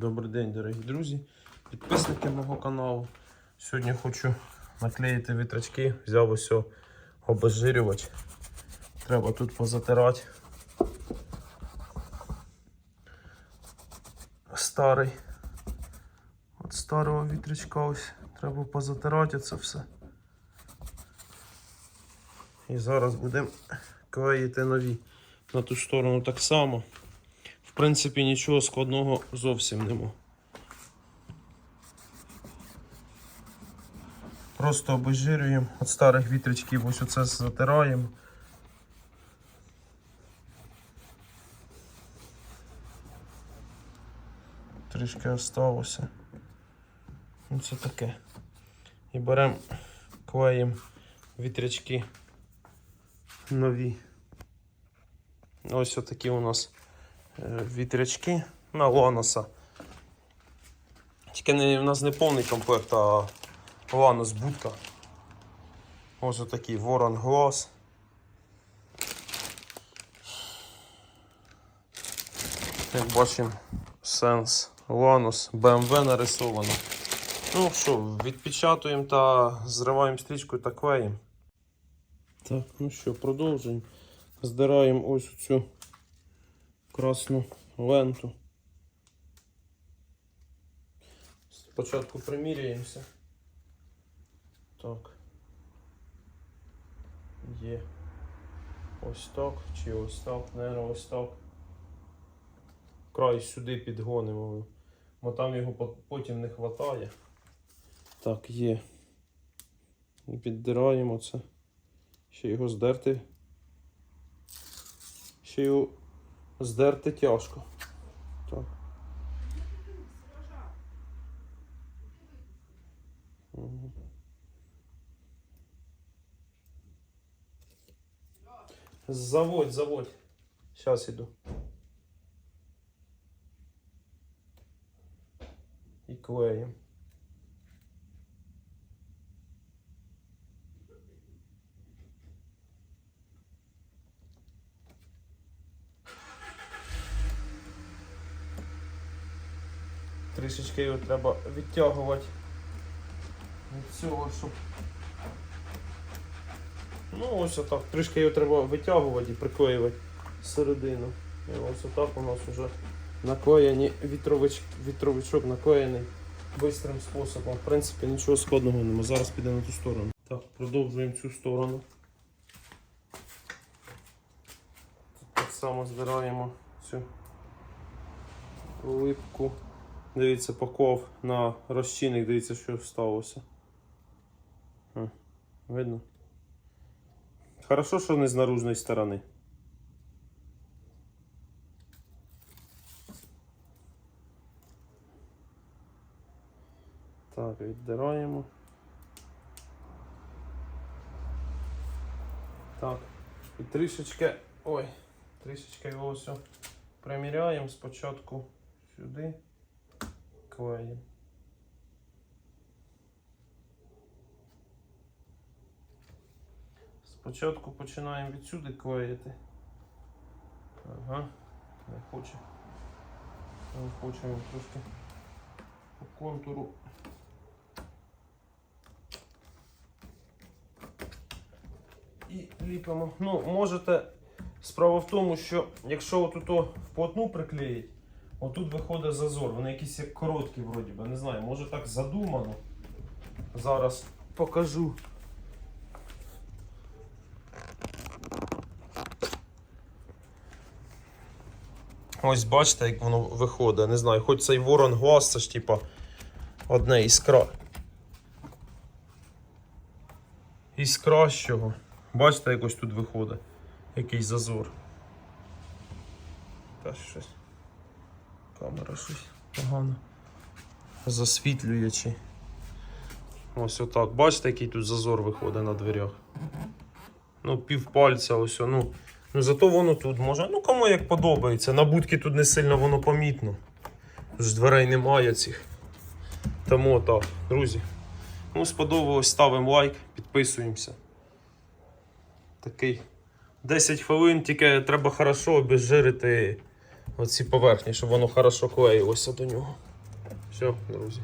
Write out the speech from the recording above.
Добрий день, дорогі друзі, підписники мого каналу. Сьогодні хочу наклеїти вітрачки. Взяв ось обезжирювач. Треба тут позатирати. Старий. От старого вітрячка ось треба позатирати це все. І зараз будемо клеїти нові. На ту сторону так само. Принципі, нічого складного зовсім нема. Просто обезжирюємо від старих вітрячків, ось оце затираємо. Трішки осталося. Ну це таке. І беремо, клеїмо вітрячки нові. Ось отакі у нас вітрячки на Ланоса. Тільки не, у нас не повний комплект, а Ланос будка. Ось отакий Ворон Глаз. Як бачимо, Сенс Ланос, BMW нарисовано. Ну що, відпечатуємо та зриваємо стрічку та клеїмо. Так, ну що, продовжуємо. Здираємо ось цю красну ленту. Спочатку приміряємося. Так. Є. Ось так, чи ось так, наверное, ось так. Край сюди підгонимо, бо там його потім не вистачає. Так, є. І Піддираємо це. Ще його здерти. Ще його здерти тяжко. Так. Заводь, заводь. Сейчас иду. І клеїм. Трішечки його треба відтягувати від цього, щоб. Ну, ось отак. Трішки його треба витягувати і приклеювати середину. І ось отак у нас вже наклеєні вітрович... вітровичок наклеєний бистрим способом. В принципі, нічого складного немає. Зараз підемо на ту сторону. Так, продовжуємо цю сторону. Тут так само збираємо цю липку. Дивіться, поклав на розчинник, дивіться, що сталося. Видно? Хорошо, що не з наружної сторони. Так, віддираємо. Так, і трішечки. Ой, трішечки його все приміряємо спочатку сюди клеїмо. Спочатку починаємо відсюди клеїти. Ага, не хоче. Не хоче він трошки по контуру. І ліпимо. Ну, можете. Справа в тому, що якщо отут вплотну приклеїть, отут виходить зазор. Вони якісь як короткі, вроді би. Не знаю, може так задумано. Зараз покажу. Ось бачите, як воно виходить. Не знаю, хоч цей ворон глаз, це ж типа одне із кра. Із кращого. Бачите, якось тут виходить. Якийсь зазор. Та щось. Камера щось погано. Засвітлює чи. Ось отак. Бачите, який тут зазор виходить на дверях. Ну, півпальця ось. Ну, ну зато воно тут може. Ну кому як подобається. На будки тут не сильно воно помітно. Ж дверей немає цих. Тому так, друзі. Кому сподобалось, ставимо лайк, підписуємося. Такий 10 хвилин, тільки треба хорошо обезжирити оці поверхні, щоб воно хорошо клеїлося до нього. Все, друзі.